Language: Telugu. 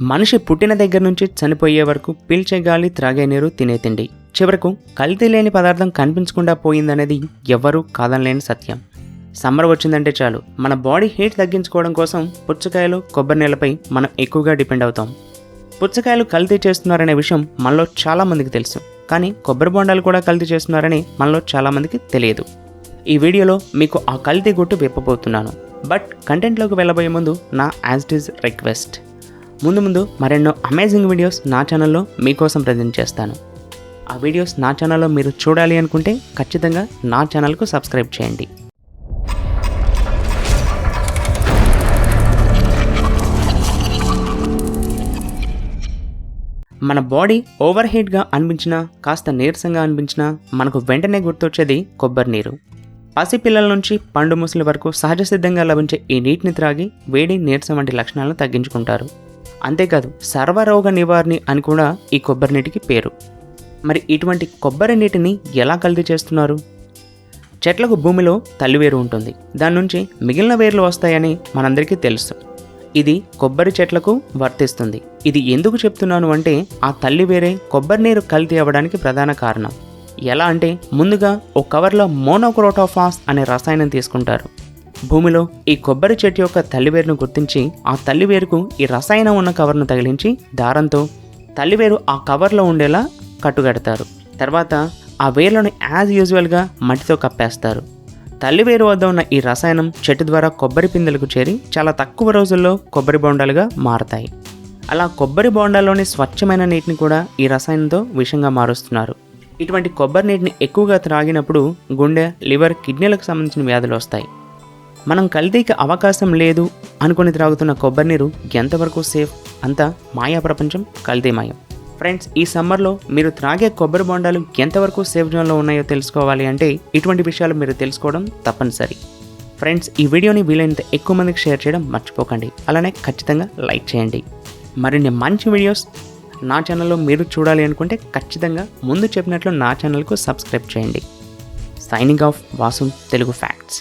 మనిషి పుట్టిన దగ్గర నుంచి చనిపోయే వరకు పీల్చే గాలి త్రాగే నీరు తినే తిండి. చివరకు కల్తీ లేని పదార్థం కనిపించకుండా పోయిందనేది ఎవ్వరూ కాదనలేని సత్యం. సమ్మర్ వచ్చిందంటే చాలు. మన బాడీ హీట్ తగ్గించుకోవడం కోసం పుచ్చకాయలు కొబ్బరి నీళ్ళపై మనం ఎక్కువగా డిపెండ్ అవుతాం. పుచ్చకాయలు కల్తీ చేస్తున్నారనే విషయం మనలో చాలా మందికి తెలుసు. కానీ కొబ్బరి బొండాలు కూడా కల్తీ చేస్తున్నారని మనలో చాలామందికి తెలియదు. ఈ వీడియోలో మీకు ఆ కల్తీ గుట్టు విప్పబోతున్నాను. బట్ కంటెంట్లోకి వెళ్ళబోయే ముందు నా యాజ్ ఇట్ ఈజ్ రిక్వెస్ట్. ముందు ముందు మరెన్నో అమేజింగ్ వీడియోస్ నా ఛానల్లో మీకోసం ప్రజెంట్ చేస్తాను. ఆ వీడియోస్ నా ఛానల్లో మీరు చూడాలి అనుకుంటే ఖచ్చితంగా నా ఛానల్కు సబ్స్క్రైబ్ చేయండి. మన బాడీ ఓవర్ హీట్గా అనిపించినా కాస్త నీరసంగా అనిపించినా మనకు వెంటనే గుర్తొచ్చేది కొబ్బరి నీరు. పసిపిల్లల నుంచి పండు ముసలి వరకు సహజ సిద్ధంగా లభించే ఈ నీటిని త్రాగి వేడి నీరసం వంటి లక్షణాలను తగ్గించుకుంటారు. అంతేకాదు సర్వరోగ నివారణి అని కూడా ఈ కొబ్బరి నీటికి పేరు. మరి ఇటువంటి కొబ్బరి నీటిని ఎలా కల్తీ చేస్తున్నారు? చెట్లకు భూమిలో తల్లివేరు ఉంటుంది. దాని నుంచి మిగిలిన వేర్లు వస్తాయని మనందరికీ తెలుసు. ఇది కొబ్బరి చెట్లకు వర్తిస్తుంది. ఇది ఎందుకు చెప్తున్నాను అంటే ఆ తల్లి వేరే కొబ్బరి నీరు కల్తీ అవ్వడానికి ప్రధాన కారణం. ఎలా అంటే ముందుగా ఓ కవర్లో మోనోక్రోటోఫాస్ అనే రసాయనం తీసుకుంటారు. భూమిలో ఈ కొబ్బరి చెట్టు యొక్క తల్లివేరును గుర్తించి ఆ తల్లివేరుకు ఈ రసాయనం ఉన్న కవర్ను తగిలించి దారంతో తల్లివేరు ఆ కవర్లో ఉండేలా కట్టుగడతారు తర్వాత ఆ వేర్లను యాజ్ యూజువల్గా మట్టితో కప్పేస్తారు. తల్లివేరు వద్ద ఉన్న ఈ రసాయనం చెట్టు ద్వారా కొబ్బరి పిందెలకు చేరి చాలా తక్కువ రోజుల్లో కొబ్బరి బొండాలుగా మారతాయి. అలా కొబ్బరి బొండాల్లోని స్వచ్ఛమైన నీటిని కూడా ఈ రసాయనంతో విషంగా మారుస్తున్నారు. ఇటువంటి కొబ్బరి నీటిని ఎక్కువగా త్రాగినప్పుడు గుండె లివర్ కిడ్నీలకు సంబంధించిన వ్యాధులు వస్తాయి. మనం కల్తీకి అవకాశం లేదు అనుకుని త్రాగుతున్న కొబ్బరి నీరు ఎంతవరకు సేఫ్ అంతా మాయా ప్రపంచం కల్తీ మాయం. ఫ్రెండ్స్ ఈ సమ్మర్లో మీరు త్రాగే కొబ్బరి బొండాలు ఎంతవరకు సేఫ్ జోన్లో ఉన్నాయో తెలుసుకోవాలి అంటే ఇటువంటి విషయాలు మీరు తెలుసుకోవడం తప్పనిసరి. ఫ్రెండ్స్ ఈ వీడియోని వీలైనంత ఎక్కువ మందికి షేర్ చేయడం మర్చిపోకండి. అలానే ఖచ్చితంగా లైక్ చేయండి. మరిన్ని మంచి వీడియోస్ నా ఛానల్లో మీరు చూడాలి అనుకుంటే ఖచ్చితంగా ముందు చెప్పినట్లు నా ఛానల్కు సబ్స్క్రైబ్ చేయండి. Signing off Vasu Telugu facts